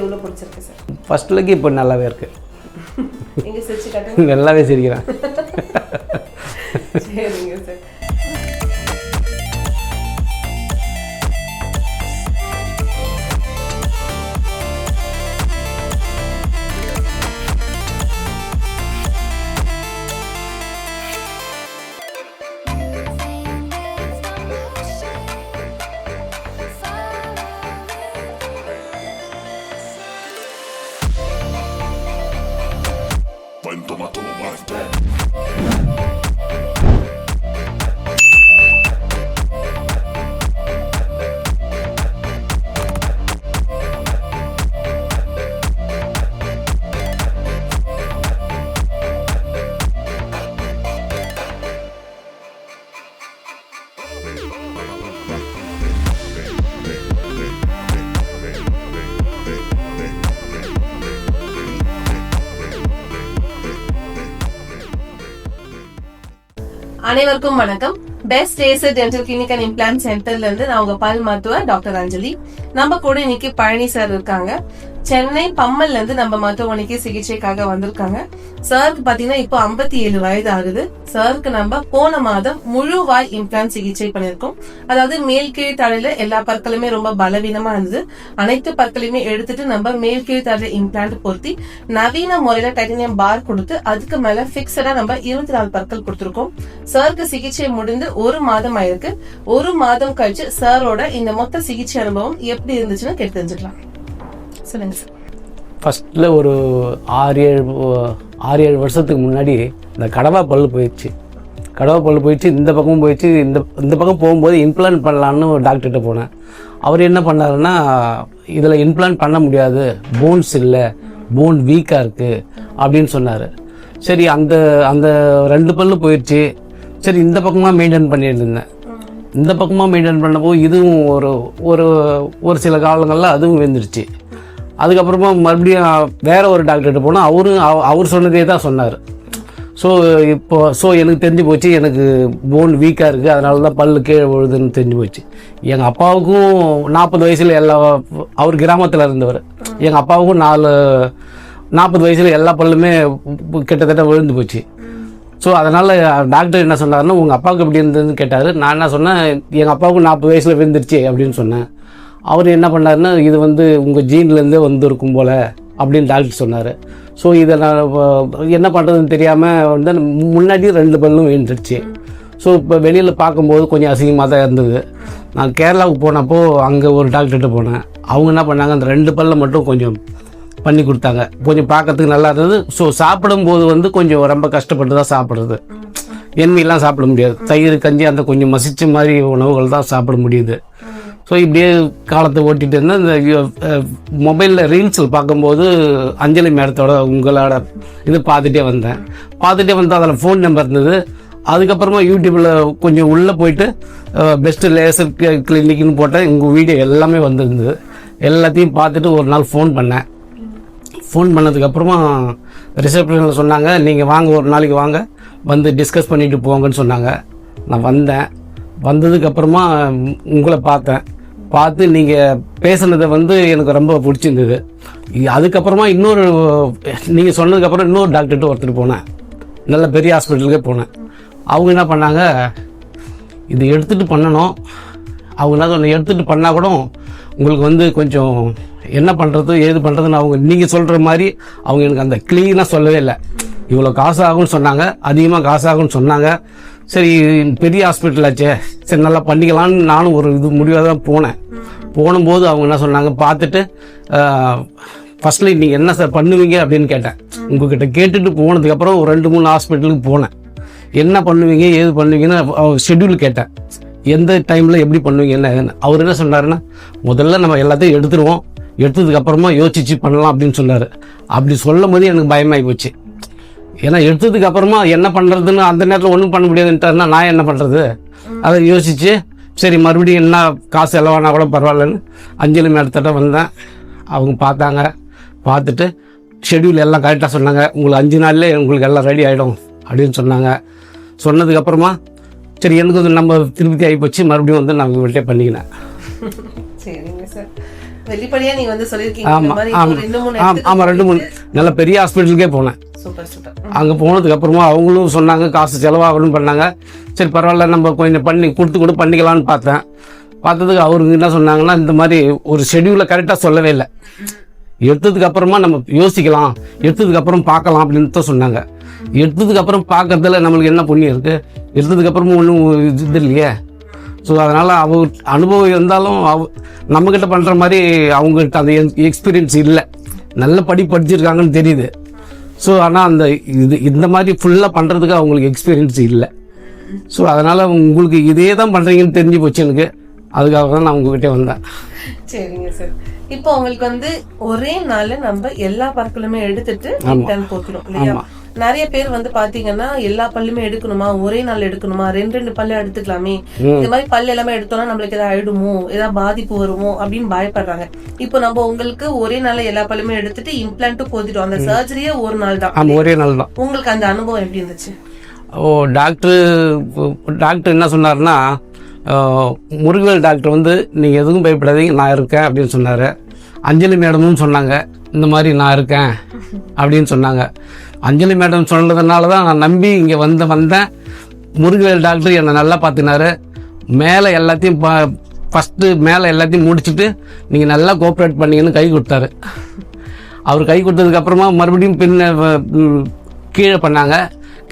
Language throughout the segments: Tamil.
எவ்வளோ பிடிச்சிருக்கு சார் ஃபஸ்ட்லுக்கு இப்போ நல்லாவே இருக்கு. எங்க சிரிச்சு காட்டுங்க. நல்லாவே சிரிக்கிறேன். அனைவருக்கும் வணக்கம். Best Acer dental clinic and implant சென்டர்ல இருந்து நான் உங்க பல் மருத்துவர் டாக்டர் அஞ்சலி. நம்ம கூட இன்னைக்கு பழனி சார் இருக்காங்க. சென்னை பம்மல்ல இருந்து நம்ம மருத்துவமனைக்கு சிகிச்சைக்காக வந்திருக்காங்க. சாருக்கு பாத்தீங்கன்னா இப்போ 57 ஏழு வயது ஆகுது சாருக்கு நம்ம போன மாதம் முழு வாய் இம்ப்ளான் சிகிச்சை பண்ணிருக்கோம் அதாவது மேல் கீழ் தலையில எல்லா பற்களுமே ரொம்ப பலவீனமா இருந்தது. அனைத்து பற்களையுமே எடுத்துட்டு நம்ம மேல் கீழ் தலையில இம்ப்ளான்ட் பொருத்தி நவீன முறையில டைட்டனியம் பார் கொடுத்து அதுக்கு மேல பிக்சடா நம்ம இருபத்தி நாலு பற்கள் கொடுத்திருக்கோம். சாருக்கு சிகிச்சை முடிந்து ஒரு மாதம் ஆயிருக்கு. ஒரு மாதம் கழிச்சு சாரோட இந்த மொத்த சிகிச்சை அனுபவம் எப்படி இருந்துச்சுன்னு கேட்டு தெரிஞ்சுக்கலாம். சொல்லுங்க சார் ஃபஸ்ட்டில் ஒரு ஆறு ஏழு ஆறு ஏழு வருஷத்துக்கு முன்னாடி இந்த கடவா பல்லு போயிடுச்சு. கடவா பல் போயிடுச்சு இந்த பக்கமும் போயிடுச்சு இந்த இந்த பக்கம் போகும்போது இம்ப்ளான்ட் பண்ணலான்னு ஒரு டாக்டர்கிட்ட போனேன். அவர் என்ன பண்ணாருன்னா இதில் இம்ப்ளான்ட் பண்ண முடியாது போன்ஸ் இல்லை போன் வீக்காக இருக்குது அப்படின்னு சொன்னார். சரி அந்த அந்த ரெண்டு பல்லு போயிடுச்சு. சரி இந்த பக்கமாக மெயின்டைன் பண்ணிட்டு இருந்தேன். இந்த பக்கமாக மெயின்டைன் பண்ணப்போ இதுவும் ஒரு ஒரு ஒரு சில காலங்களில் அதுவும் வெந்துருச்சு அதுக்கப்புறமா மறுபடியும் வேற ஒரு டாக்டர்கிட்ட போனால் அவரும் அவர் சொன்னதே தான் சொன்னார். ஸோ இப்போ ஸோ எனக்கு தெரிஞ்சு போச்சு எனக்கு போன் வீக்காக இருக்குது அதனால தான் பல்லு கீழே விழுதுன்னு தெரிஞ்சு போச்சு. எங்கள் அப்பாவுக்கும் நாற்பது வயசில் எல்லா அவர் கிராமத்தில் இருந்தவர். எங்கள் அப்பாவுக்கும் நாலு நாற்பது வயசில் எல்லா பல்லுமே கிட்டத்தட்ட விழுந்து போச்சு. ஸோ அதனால் டாக்டர் என்ன சொன்னார்னா உங்கள் அப்பாவுக்கு எப்படி இருந்ததுன்னு கேட்டார். நான் என்ன சொன்னேன் எங்கள் அப்பாவுக்கு நாற்பது வயசில் விழுந்துருச்சு அப்படின்னு சொன்னேன். அவர் என்ன பண்ணாருன்னா இது வந்து உங்கள் ஜீன்லேருந்தே வந்திருக்கும் போல் அப்படின்னு டாக்டர் சொன்னார். ஸோ இதை நான் என்ன பண்ணுறதுன்னு தெரியாமல் வந்து முன்னாடி ரெண்டு பல்லும் விழுந்துருச்சு. ஸோ இப்போ வெளியில் பார்க்கும்போது கொஞ்சம் அசிங்கமாக தான் இருந்தது. நான் கேரளாவுக்கு போனப்போ அங்கே ஒரு டாக்டர்கிட்ட போனேன். அவங்க என்ன பண்ணாங்க அந்த ரெண்டு பல்லை மட்டும் கொஞ்சம் பண்ணி கொடுத்தாங்க. கொஞ்சம் பார்க்கறதுக்கு நல்லா இருந்தது. ஸோ சாப்பிடும்போது வந்து கொஞ்சம் ரொம்ப கஷ்டப்பட்டு தான் சாப்பிட்றது. எண்ணெயெல்லாம் சாப்பிட முடியாது. தயிர் கஞ்சி அந்த கொஞ்சம் மசிச்ச மாதிரி உணவுகள் தான் சாப்பிட முடியுது. ஸோ இப்படியே காலத்தை ஓட்டிகிட்டு இருந்தால் இந்த மொபைலில் ரீல்ஸில் பார்க்கும்போது அஞ்சலி மேடத்தோட உங்களோட இது பார்த்துட்டே வந்தேன். பார்த்துட்டே வந்து அதில் ஃபோன் நம்பர் இருந்தது. அதுக்கப்புறமா யூடியூப்பில் கொஞ்சம் உள்ளே போயிட்டு பெஸ்ட்டு லேசர் கிளினிக்னு போட்டேன். உங்கள் வீடியோ எல்லாமே வந்திருந்தது. எல்லாத்தையும் பார்த்துட்டு ஒரு நாள் ஃபோன் பண்ணேன். ஃபோன் பண்ணதுக்கப்புறமா ரிசப்ஷனில் சொன்னாங்க நீங்கள் வாங்க ஒரு நாளைக்கு வாங்க. வந்து டிஸ்கஸ் பண்ணிவிட்டு போங்கன்னு சொன்னாங்க. நான் வந்தேன். வந்ததுக்கப்புறமா உங்களை பார்த்தேன். பார்த்து நீங்கள் பேசுனதை வந்து எனக்கு ரொம்ப பிடிச்சிருந்தது. அதுக்கப்புறமா இன்னொரு நீங்கள் சொன்னதுக்கப்புறம் இன்னொரு டாக்டர்கிட்ட ஒருத்தர் போனேன். நல்ல பெரிய ஹாஸ்பிட்டலுக்கே போனேன். அவங்க என்ன பண்ணாங்க இது எடுத்துகிட்டு பண்ணணும். அவங்க என்ன சொன்ன எடுத்துகிட்டு பண்ணால் கூட உங்களுக்கு வந்து கொஞ்சம் என்ன பண்ணுறது ஏது பண்ணுறதுன்னு அவங்க நீங்கள் சொல்கிற மாதிரி அவங்க எனக்கு அந்த க்ளீனாக சொல்லவே இல்லை. இவ்வளோ காசு ஆகும்னு சொன்னாங்க அதிகமாக காசு ஆகும்னு சொன்னாங்க. சரி பெரிய ஹாஸ்பிட்டல் ஆச்சே. சரி நல்லா பண்ணிக்கலாம்னு நானும் ஒரு இது முடிவாக தான் போனேன். போனும்போது அவங்க என்ன சொன்னாங்க பார்த்துட்டு ஃபர்ஸ்ட்ல நீங்கள் என்ன சார் பண்ணுவீங்க அப்படின்னு கேட்டேன். உங்ககிட்ட கேட்டுட்டு போனதுக்கப்புறம் ஒரு ரெண்டு மூணு ஹாஸ்பிட்டலுக்கு போனேன். என்ன பண்ணுவீங்க ஏது பண்ணுவீங்கன்னு ஷெட்யூல் கேட்டேன். எந்த டைமில் எப்படி பண்ணுவீங்க என்ன அவர் என்ன சொன்னாருன்னா முதல்ல நம்ம எல்லாத்தையும் எடுத்துருவோம். எடுத்ததுக்கப்புறமா யோசிச்சு பண்ணலாம் அப்படின்னு சொன்னார். அப்படி சொல்லும் போது எனக்கு பயமாகி போச்சு. ஏன்னா எடுத்ததுக்கு அப்புறமா என்ன பண்ணுறதுன்னு அந்த நேரத்தில் ஒன்றும் பண்ண முடியாதுன்ட்டாருன்னா நான் என்ன பண்ணுறது அதை யோசிச்சு சரி மறுபடியும் என்ன காசு செலவானா கூட பரவாயில்லன்னு அஞ்சலி மேடத்திட்ட வந்தேன். அவங்க பார்த்தாங்க. பார்த்துட்டு ஷெட்யூல் எல்லாம் கரெக்டாக சொன்னாங்க. உங்களுக்கு அஞ்சு நாள்லேயே உங்களுக்கு எல்லாம் ரெடி ஆகிடும் அப்படின்னு சொன்னாங்க. சொன்னதுக்கப்புறமா சரி எனக்கு வந்து நம்ம திருப்தி ஆகி போச்சு. மறுபடியும் வந்து நான் இவங்கள்ட்டே பண்ணிக்கினேன். சரிங்க சார் வந்து ஆமாம் ஆமாம் ஆமாம் ரெண்டு மூணு நல்ல பெரிய ஹாஸ்பிட்டலுக்கே போனேன். Super super. அங்கே போனதுக்கு அப்புறமா அவங்களும் சொன்னாங்க காசு செலவாகணும்னு பண்ணாங்க. சரி பரவாயில்ல நம்ம கொஞ்சம் பண்ணி கொடுத்து கூட பண்ணிக்கலாம்னு பார்த்தேன். பார்த்ததுக்கு அவருக்கு என்ன சொன்னாங்கன்னா இந்த மாதிரி ஒரு ஷெடியூலை கரெக்டாக சொல்லவே இல்லை. எடுத்ததுக்கு அப்புறமா நம்ம யோசிக்கலாம் எடுத்ததுக்கு அப்புறம் பார்க்கலாம் அப்படின்னு தான் சொன்னாங்க. எடுத்ததுக்கு அப்புறம் பார்க்கறதுல நம்மளுக்கு என்ன புண்ணியம் இருக்குது எடுத்ததுக்கு அப்புறமும் ஒன்றும் இது இல்லையே. ஸோ அதனால் அவர் அனுபவம் இருந்தாலும் அவ நம்மக்கிட்ட பண்ணுற மாதிரி அவங்ககிட்ட அந்த எக்ஸ்பீரியன்ஸ் இல்லை. நல்ல படி படிச்சிருக்காங்கன்னு தெரியுது. ஸோ ஆனால் அந்த இது இந்த மாதிரி ஃபுல்லாக பண்ணுறதுக்கு அவங்களுக்கு எக்ஸ்பீரியன்ஸ் இல்லை. ஸோ அதனால் உங்களுக்கு இதே தான் பண்ணுறீங்கன்னு தெரிஞ்சு போச்சு எனக்கு. அதுக்காக தான் நான் உங்ககிட்ட வந்தேன். சரிங்க சார் இப்போ உங்களுக்கு வந்து ஒரே நாள்ல நம்ம எல்லா பற்களுமே எடுத்துட்டு போட்டுரும் இல்லையா? நிறைய பேர் வந்து பாத்தீங்கன்னா எல்லா பல்லுமே எடுக்கணுமா? ஒரே நாள் எடுக்கணுமா? ரெண்டு ரெண்டு பல்லு எடுத்துக்கலாமே. இந்த மாதிரி பல்லு எல்லாமே எடுத்தோம்னா நம்மளுக்கு ஏதாவது ஆயிடுமோ? ஏதாவது பாதிப்பு வருமோ? அப்படின்னு பயப்படுறாங்க. இப்போ நம்ம உங்களுக்கு ஒரே நாள்ல எல்லா பல்லுமே எடுத்துட்டு இம்ப்ளான்ட்டும் போத்திட்டோம் அந்த சர்ஜரியே ஒரு நாள் தான். ஒரே நாள் தான். உங்களுக்கு அந்த அனுபவம் எப்படி இருந்துச்சு? ஓ டாக்டர் டாக்டர் என்ன சொன்னார்னா முருகவேல் டாக்டர் வந்து நீங்கள் எதுவும் பயப்படாதீங்க நான் இருக்கேன் அப்படின்னு சொன்னார். அஞ்சலி மேடமும் சொன்னாங்க இந்த மாதிரி நான் இருக்கேன் அப்படின்னு சொன்னாங்க. அஞ்சலி மேடம் சொன்னதுனால தான் நான் நம்பி இங்கே வந்து வந்தேன். முருகவேல் டாக்டர் என்னை நல்லா பார்த்துனாரு. மேலே எல்லாத்தையும் ப ஃபஸ்ட்டு மேலே எல்லாத்தையும் முடிச்சுட்டு நீங்கள் நல்லா கோஆப்ரேட் பண்ணீங்கன்னு கை கொடுத்தாரு. அவர் கை கொடுத்ததுக்கப்புறமா மறுபடியும் பின்ன கீழே பண்ணாங்க.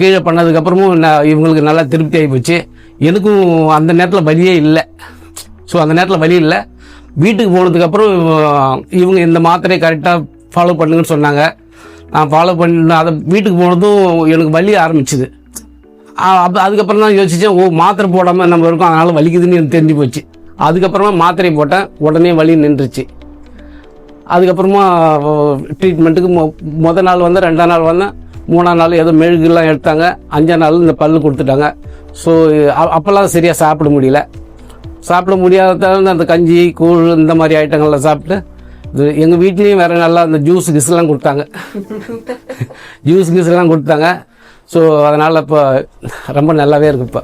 கீழே பண்ணதுக்கப்புறமும் நான் இவங்களுக்கு நல்லா திருப்தி ஆகி போச்சு. எனக்கும் அந்த நேரத்தில் வலியே இல்லை. ஸோ அந்த நேரத்தில் வலி இல்லை. வீட்டுக்கு போனதுக்கப்புறம் இவங்க இந்த மாத்திரையை கரெக்டாக ஃபாலோ பண்ணுங்கன்னு சொன்னாங்க. நான் ஃபாலோ பண்ணிட்டு அதை வீட்டுக்கு போனதும் எனக்கு வலி ஆரம்பிச்சுது. அப்போ அதுக்கப்புறம் தான் யோசித்தேன் ஓ மாத்திரை போடாமல் நம்ம இருக்கோம் அதனால் வலிக்குதுன்னு எனக்கு தெரிஞ்சு போச்சு. அதுக்கப்புறமா மாத்திரை போட்டேன் உடனே வலி நின்றுச்சு. அதுக்கப்புறமா ட்ரீட்மெண்ட்டுக்கு மொ முத நாள் வந்தேன் ரெண்டாம் நாள் வந்தேன் மூணாம் நாள் ஏதோ மெழுகுலாம் எடுத்தாங்க அஞ்சாம் நாள் இந்த பல்லு கொடுத்துட்டாங்க. ஸோ அப்போல்லாம் சரியாக சாப்பிட முடியல. சாப்பிட முடியாத அந்த கஞ்சி கூழ் இந்த மாதிரி ஐட்டங்கள்லாம் சாப்பிட்டு எங்கள் வீட்லேயும் வேறு நல்லா அந்த ஜூஸ் கிஸ்லாம் கொடுத்தாங்க. ஜூஸ் கிஸ்லாம் கொடுத்தாங்க. ஸோ அதனால் இப்போ ரொம்ப நல்லாவே இருக்கு இப்போ.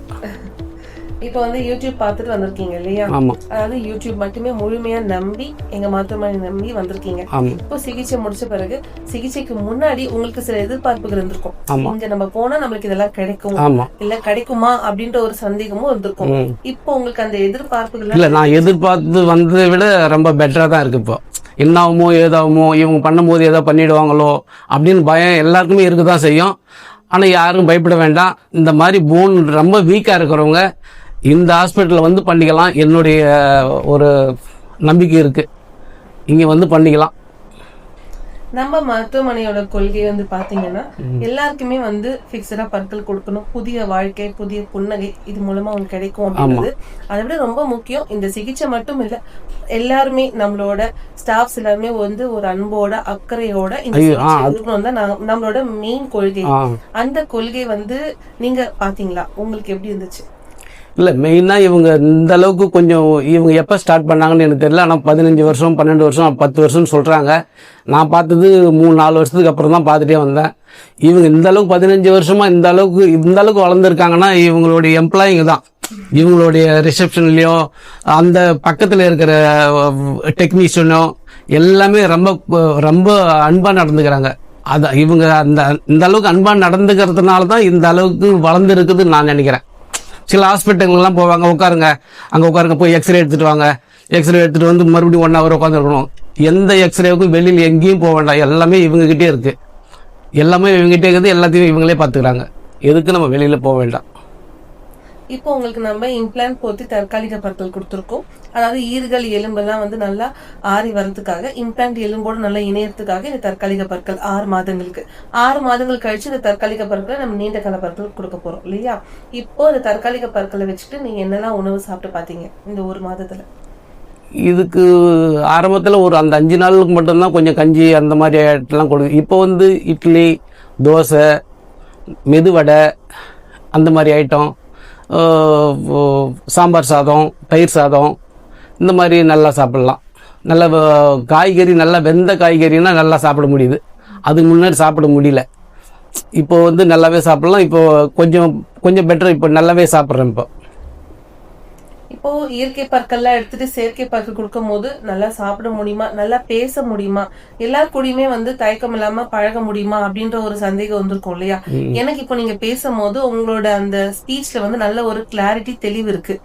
இப்போ வந்து யூடியூப் பார்த்துட்டு வந்திருக்கீங்க இல்லையா? ஆமாம் அதாவது யூடியூப் மட்டுமே முழுமையா நம்பி எங்க மருத்துவமனை நம்பி வந்திருக்கீங்க. இப்போ சிகிச்சை முடிச்ச பிறகு சிகிச்சைக்கு முன்னாடி உங்களுக்கு சில எதிர்பார்ப்புகள் இருந்திருக்கும். ஆமா. இங்க நம்ம போனா நம்மளுக்கு இதெல்லாம் கிடைக்கும். இல்ல கிடைக்குமா அப்படின்ற ஒரு சந்தேகமும் இருந்திருக்கும். இப்போ உங்களுக்கு அந்த எதிர்பார்ப்புகள் இல்லை நான் எதிர்பார்த்து வந்ததை விட ரொம்ப பெட்டராக தான் இருக்கு இப்போ. என்னாகுமோ ஏதாகுமோ இவங்க பண்ணும்போது ஏதோ பண்ணிடுவாங்களோ அப்படின்னு பயம் எல்லாருக்குமே இருக்க தான் செய்யும். ஆனால் யாரும் பயப்பட வேண்டாம். இந்த மாதிரி போன் ரொம்ப வீக்காக இருக்கிறவங்க இந்த ஹாஸ்பிட்டலில் வந்து பண்ணிக்கலாம். என்னுடைய ஒரு நம்பிக்கை இருக்குது இங்கே வந்து பண்ணிக்கலாம். நம்ம மருத்துவமனையோட கொள்கை வந்து பாத்தீங்கன்னா எல்லாருக்குமே வந்து பிக்சடா பற்கள் கொடுக்கணும். புதிய வாழ்க்கை புதிய புன்னகை இது மூலமா உங்களுக்கு கிடைக்கும் அப்படின்றது. அதை விட ரொம்ப முக்கியம் இந்த சிகிச்சை மட்டும் இல்ல எல்லாருமே நம்மளோட ஸ்டாஃப்ஸ் எல்லாருமே வந்து ஒரு அன்போட அக்கறையோட இந்த நம்மளோட மெயின் கொள்கை. அந்த கொள்கை வந்து நீங்க பாத்தீங்களா? உங்களுக்கு எப்படி இருந்துச்சு? இல்லை மெயினாக இவங்க இந்த அளவுக்கு கொஞ்சம் இவங்க எப்போ ஸ்டார்ட் பண்ணாங்கன்னு எனக்கு தெரியல. ஆனால் பதினஞ்சு வருஷம் பன்னெண்டு வருஷம் பத்து வருஷம்னு சொல்கிறாங்க நான் பார்த்தது மூணு நாலு வருஷத்துக்கு அப்புறம் தான் பார்த்துட்டே வந்தேன். இவங்க இந்த அளவுக்கு பதினஞ்சு வருஷமாக இந்த அளவுக்கு இந்த அளவுக்கு வளர்ந்துருக்காங்கன்னா இவங்களுடைய எம்ப்ளாயிங்க தான். இவங்களுடைய ரிசப்ஷன்லேயோ அந்த பக்கத்தில் இருக்கிற டெக்னீஷியனோ எல்லாமே ரொம்ப ரொம்ப அன்பாக நடந்துக்கிறாங்க. அதான் இவங்க அந்த இந்த அளவுக்கு அன்பாக நடந்துக்கிறதுனால தான் இந்த அளவுக்கு வளர்ந்துருக்குதுன்னு நான் நினைக்கிறேன். சில ஹாஸ்பிட்டல்கள்லாம் போவாங்க உட்காருங்க. அங்கே உட்காருங்க போய் எக்ஸ்ரே எடுத்துட்டு வாங்க. எக்ஸ்ரே எடுத்துட்டு வந்து மறுபடியும் ஒன் ஹவர் உட்காந்துருக்கணும் எந்த எக்ஸ்ரேவுக்கும் வெளியில் எங்கேயும் போக வேண்டாம். எல்லாமே இவங்ககிட்டே இருக்குது எல்லாமே இவங்ககிட்டே இருக்குது. எல்லாத்தையும் இவங்களே பார்த்துக்கிறாங்க. எதுக்கு நம்ம வெளியில் போக வேண்டாம்? இப்போ உங்களுக்கு நம்ம இம்ப்ளான்ட் போர்த்தி தற்காலிக பற்கள் கொடுத்துருக்கோம். அதாவது ஈறுகள் எலும்பெல்லாம் வந்து நல்லா ஆறி வர்றதுக்காக இம்ப்ளான்ட் எலும்போடு நல்லா இணையறதுக்காக இந்த தற்காலிக பற்கள் ஆறு மாதங்களுக்கு. ஆறு மாதங்கள் கழிச்சு இந்த தற்காலிக பற்களை நம்ம நீண்ட கால பற்கள் கொடுக்க போறோம் இல்லையா? இப்போ இந்த தற்காலிக பற்களை வச்சுட்டு நீங்க என்னெல்லாம் உணவு சாப்பிட்டு பாத்தீங்க இந்த ஒரு மாதத்துல? இதுக்கு ஆரம்பத்தில் ஒரு அந்த அஞ்சு நாளுக்கு மட்டும்தான் கொஞ்சம் கஞ்சி அந்த மாதிரி ஐட்டம்லாம் கொடுக்கும் இப்போ வந்து இட்லி தோசை மெதுவடை அந்த மாதிரி ஐட்டம் சாம்பார் சாதம் தயிர் சாதம் இந்த மாதிரி நல்லா சாப்பிட்லாம். நல்ல வ- காய்கறி நல்லா வெந்த காய்கறினா நல்லா சாப்பிட முடியுது. அதுக்கு முன்னாடி சாப்பிட முடியல. இப்போ வந்து நல்லாவே சாப்பிட்லாம். இப்போ கொஞ்சம் கொஞ்சம் பெட்டர் இப்போ நல்லாவே சாப்பிட்றேன் இப்போ. இப்போ இயற்கை பற்கள்லாம் எடுத்துட்டு செயற்கை பற்கள் கொடுக்கும் போது நல்லா சாப்பிட முடியுமா? நல்லா பேச முடியுமா? எல்லார் கூடயுமே வந்து தயக்கம் இல்லாம பழக முடியுமா? அப்படின்ற ஒரு சந்தேகம் வந்திருக்கும் இல்லையா? எனக்கு இப்போ நீங்க பேசும்போது உங்களோட அந்த ஸ்பீச்ல வந்து நல்ல ஒரு கிளாரிட்டி தெளிவு இருக்கு.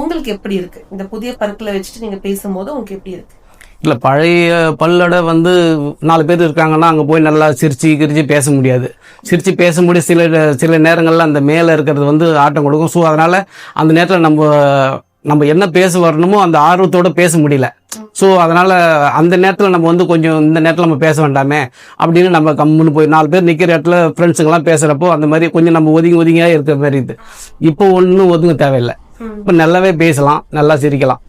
உங்களுக்கு எப்படி இருக்கு? இந்த புதிய பற்களை வச்சுட்டு நீங்க பேசும்போது உங்களுக்கு எப்படி இருக்கு? இல்லை பழைய பல்லோட வந்து நாலு பேர் இருக்காங்கன்னா அங்கே போய் நல்லா சிரிச்சு கிரிச்சு பேச முடியாது. சிரிச்சு பேச முடியும் சில சில நேரங்களில் அந்த மேலே இருக்கிறது வந்து ஆட்டம் கொடுக்கும். ஸோ அதனால் அந்த நேரத்தில் நம்ம நம்ம என்ன பேச வரணுமோ அந்த ஆர்வத்தோட பேச முடியல. ஸோ அதனால் அந்த நேரத்தில் நம்ம வந்து கொஞ்சம் இந்த நேரத்தில் நம்ம பேச வேண்டாமே அப்படின்னு நம்ம கம்முன்னு போய் நாலு பேர் நிற்கிற இடத்துல ஃப்ரெண்ட்ஸுங்கெல்லாம் பேசுகிறப்போ அந்த மாதிரி கொஞ்சம் நம்ம ஒதுங்கி ஒதுங்கியாக இருக்கிற மாதிரி இது. இப்போ ஒன்றும் ஒதுங்க தேவையில்லை. இப்போ நல்லாவே பேசலாம் நல்லா சிரிக்கலாம்.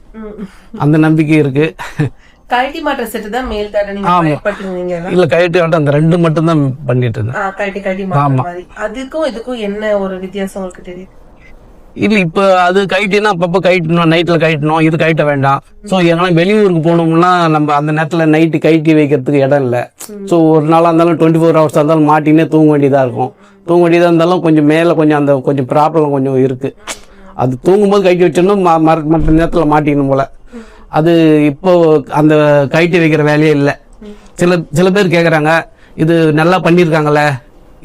அந்த நம்பிக்கை இருக்குது கழட்டி மாற்ற செட்டு தான் மேல் ஆமா. பயன்படுத்துனீங்க இல்ல? கழட்டி ஆட்டம் அந்த ரெண்டு மட்டும் தான் பண்ணிட்டு இருந்தேன். கழட்டி கழட்டி மாதிரி. அதுக்கும் இதுக்கும் என்ன ஒரு வித்தியாசம் உங்களுக்கு தெரியும் இல்ல இப்ப அது கழட்டினா அப்பப்போ கழட்டணும். நைட்ல கழட்டணும். இது கழட்ட வேண்டாம். ஸோ எங்கன்னா வெளியூருக்கு போனோம்னா நம்ம அந்த நேரத்துல நைட்டு கழட்டி வைக்கிறதுக்கு இடம் இல்லை. ஸோ ஒரு நாளா இருந்தாலும் டுவெண்ட்டி ஃபோர் ஹவர்ஸ் இருந்தாலும் மாட்டினே தூங்க வேண்டியதா இருக்கும். தூங்க வேண்டியதா இருந்தாலும் கொஞ்சம் மேல கொஞ்சம் அந்த கொஞ்சம் ப்ராப்ளம் கொஞ்சம் இருக்கு. அது தூங்கும்போது கழட்டி வச்சோம்னா ம- மற- மற்ற நேரத்துல மாட்டிக்கணும் போல. அது இப்போ அந்த கழட்டி வைக்கிற வேலையே இல்லை. சில சில பேர் கேட்குறாங்க இது நல்லா பண்ணியிருக்காங்களே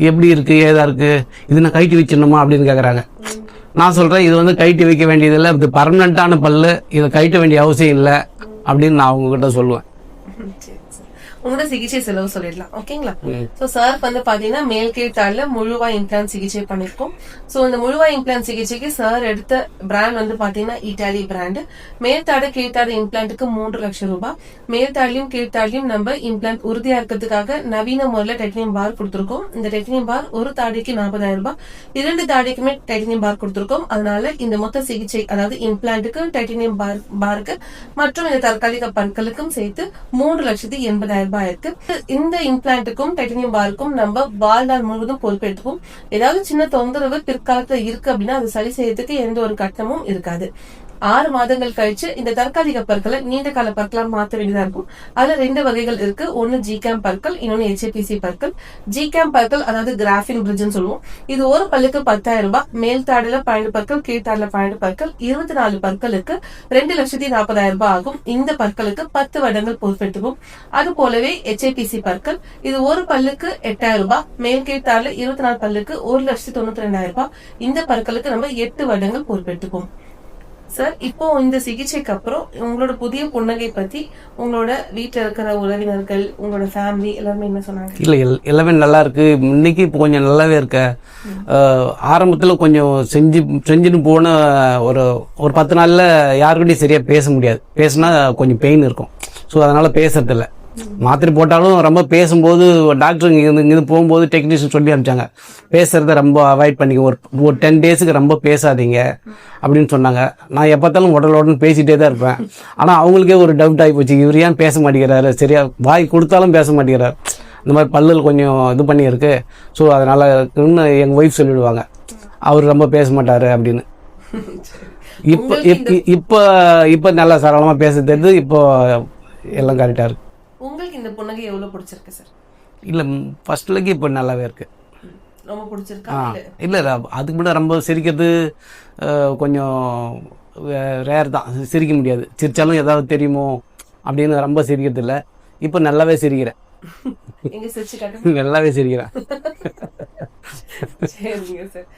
எப்படி இருக்கு ஏதா இருக்கு இது நான் கழட்டி வச்சிடணுமா அப்படின்னு கேட்குறாங்க நான் சொல்றேன் இது வந்து கழட்டி வைக்க வேண்டியதில்லை இது பர்மனண்ட்டான பல்லு இதை கைட்ட வேண்டிய அவசியம் இல்லை அப்படின்னு நான் அவங்க கிட்ட சொல்லுவேன் உங்களோட சிகிச்சை செலவு சொல்லிடலாம். ஓகேங்களா? சோ சார் வந்து பாத்தீங்கன்னா மேல் கீழ் தாள்ல முழுவா இம்ப்ளான் சிகிச்சை பண்ணிருக்கோம். சோ இந்த முழுவா இம்ப்ளான் சிகிச்சைக்கு சார் எடுத்த பிராண்ட் வந்து பாத்தீங்கன்னா இட்டாலி பிராண்ட் மேல்தாடு கீழ்த்தாடு இம்ப்ளான்ட்டுக்கு மூன்று லட்சம் ரூபாய். மேல்தாடியும் கீழ்த்தாடியும் நம்ம இம்ப்ளான்ட் உறுதியா இருக்கிறதுக்காக நவீன முறையில டைட்டனியம் பார் கொடுத்திருக்கோம். இந்த டைட்டனியம் பார் ஒரு தாடிக்கு நாற்பதாயிரம் ரூபாய். இரண்டு தாடிக்குமே டைட்டனியம் பார் கொடுத்திருக்கோம். அதனால இந்த மொத்த சிகிச்சை அதாவது இம்ப்ளான்ட்டுக்கு டைட்டனியம் பார் பாருக்கு மற்றும் இந்த தற்காலிக பற்களுக்கும் சேர்த்து மூன்று லட்சத்தி எண்பதாயிரம் ரூபாய் இருக்கு இந்த இம்ப்ளான்ட்டுக்கும் டைட்டனியம் பாருக்கும் நம்ம வாழ்நாள் முழுவதும் பொறுப்பேற்றுக்கும் ஏதாவது சின்ன தொந்தரவு பிற்காலத்துல இருக்கு அப்படின்னா அது சரி செய்யறதுக்கு எந்த ஒரு கட்டணமும் இருக்காது. ஆறு மாதங்கள் கழிச்சு இந்த தற்காலிக பற்களை நீண்ட கால பற்களா மாத்த வேண்டியதா இருக்கும். அதுல ரெண்டு வகைகள் இருக்கு. ஒன்னு ஜிகேம் பற்கள் இன்னொன்னு ஹெச்ஏபிசி பற்கள். ஜிகேம் பற்கள் அதாவது கிராஃபின் பிரிட்ஜ்னு சொல்லுவோம். இது ஒரு பல்லுக்கு பத்தாயிரம் ரூபாய். மேல் தாடுல பன்னெண்டு பற்கள் கீழ்த்தாடுல பன்னெண்டு பற்கள். இருபத்தி நாலு பற்களுக்கு ரெண்டு லட்சத்தி நாற்பதாயிரம் ரூபாய் ஆகும். இந்த பற்களுக்கு பத்து வருடங்கள் பொறுப்பெடுத்துக்கும். அது போலவே ஹெச்ஏபிசி பற்கள். இது ஒரு பல்லுக்கு எட்டாயிரம் ரூபாய். மேல் கீழ்த்தாடுல இருபத்தி நாலு பல்லுக்கு ஒரு லட்சத்தி தொண்ணூத்தி ரெண்டாயிரம் ரூபாய். இந்த பற்களுக்கு நம்ம எட்டு வருடங்கள் பொறுப்பெடுத்துக்கும். சார் இப்போ இந்த சிகிச்சைக்கு அப்புறம் உங்களோட புதிய புன்னகை பத்தி உங்களோட வீட்ல இருக்கிற உறவினர்கள் உங்களோட ஃபேமிலி எல்லாருமே என்ன சொன்னாங்க? இல்லை எல் எல்லாமே நல்லா இருக்கு. இன்னைக்கு இப்போ கொஞ்சம் நல்லாவே இருக்க. ஆரம்பத்தில் கொஞ்சம் செஞ்சு செஞ்சுட்டு போன ஒரு ஒரு பத்து நாளில் யாருக்கிட்டையும் சரியாக பேச முடியாது. பேசினா கொஞ்சம் பெயின் இருக்கும். ஸோ அதனால் பேசுறதில்ல. மாத்திரை போட்டாலும் ரொம்ப பேசும்போது டாக்டர் இங்கே இங்கேருந்து போகும்போது டெக்னீஷியன் சொல்லி அனுப்பிச்சாங்க. பேசுறத ரொம்ப அவாய்ட் பண்ணிக்க. ஒரு ஒரு டென் டேஸுக்கு ரொம்ப பேசாதீங்க அப்படின்னு சொன்னாங்க. நான் எப்போத்தாலும் உடலோடன்னு பேசிகிட்டே தான் இருப்பேன். ஆனால் அவங்களுக்கே ஒரு டவுட் ஆகி போச்சு. இவர் ஏன் பேச மாட்டேங்கிறாரு? சரியா வாய் கொடுத்தாலும் பேச மாட்டேங்கிறார். இந்த மாதிரி பல்லுல கொஞ்சம் இது பண்ணியிருக்கு. ஸோ அதனால் இன்னும் எங்கள் ஒய்ஃப் சொல்லிடுவாங்க. அவர் ரொம்ப பேச மாட்டார் அப்படின்னு. இப்போ இப்போ இப்போ இப்போ நல்லா சரளமாக பேச தெரியுது இப்போ எல்லாம் கரெக்டாக இருக்கு. உங்களுக்கு இந்த புன்னகை எவ்வளவு பிடிச்சிருக்கு சார்? இல்லை ஃபர்ஸ்ட்லக்கு இப்போ நல்லாவே இருக்கு. ரொம்ப பிடிச்சிருக்கா? இல்ல. அதுக்கு முன்னாடி ரொம்ப சிரிக்கிறது கொஞ்சம் ரேர் தான். சிரிக்க முடியாது. சிரிச்சாலும் ஏதாவது தெரியுமோ அப்படின்னு ரொம்ப சிரிக்கிறது இல்லை. இப்போ நல்லாவே சிரிக்கிறேன். நல்லாவே சிரிக்கிறேன். சரிங்க சார்.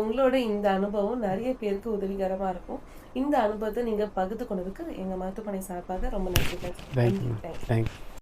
உங்களோட இந்த அனுபவம் நிறைய பேருக்கு உதவிகரமா இருக்கும். இந்த அனுபவத்தை நீங்க பகிர்ந்து கொண்டதுக்கு எங்க மருத்துவமனை சார்பாக ரொம்ப நன்றி தேங்க்யூ தேங்க்யூ